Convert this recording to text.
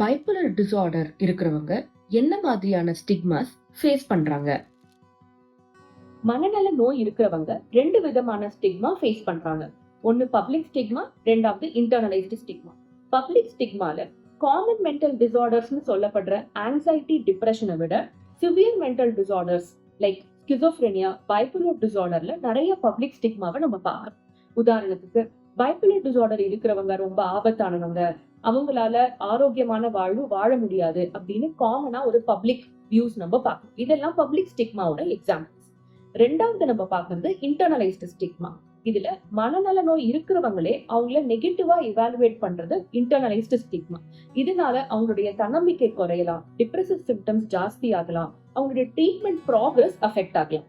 பைப்புலர் disorder இருக்கிறவங்க என்ன மாதிரியான ஸ்டிக்மாஸ் ஃபேஸ் பண்றாங்க? மனநல நோய் இருக்கிறவங்க ரெண்டு விதமான ஸ்டிக்மா ஃபேஸ் பண்றாங்க. ஒன்னு பப்ளிக் ஸ்டிக்மா ரெண்டாவது இன்டர்னலைஸ்டு ஸ்டிக்மா பப்ளிக் ஸ்டிக்மால காமன் மென்டல் டிசார்டர்ஸ்னு சொல்லப்படுற ஆங்ஸைட்டி டிப்ரெஷனை விட severe mental disorders like schizophrenia bipolar டிசார்டர்ல நிறைய பப்ளிக் ஸ்டிக்மாவை நம்ம பார்க்கலாம் உதாரணத்துக்கு பைப்புலர் டிசார்டர் இருக்கிறவங்க ரொம்ப ஆபத்தானவங்க. அவங்களால ஆரோக்கியமான வாழ்வு வாழ முடியாது அப்படின்னு காமனா ஒரு பப்ளிக் வியூஸ் நம்ம பார்க்கணும். இதெல்லாம் பப்ளிக் ஸ்டிக்மாவோட எக்ஸாம்பிள்ஸ் ரெண்டாவது நம்ம பார்க்கறது இன்டர்னலைஸ்டு ஸ்டிக்மா இதுல மனநல நோய் இருக்கிறவங்களே அவங்கள நெகட்டிவா இவாலுவேட் பண்றது இன்டர்னலைஸ்டு ஸ்டிக்மா இதனால அவங்களுடைய தன்னம்பிக்கை குறையலாம் டிப்ரெசிவ் சிம்டம்ஸ் ஜாஸ்தி ஆகலாம் அவங்களுடைய ட்ரீட்மெண்ட் ப்ராக்ரஸ் அஃபெக்ட் ஆகலாம்.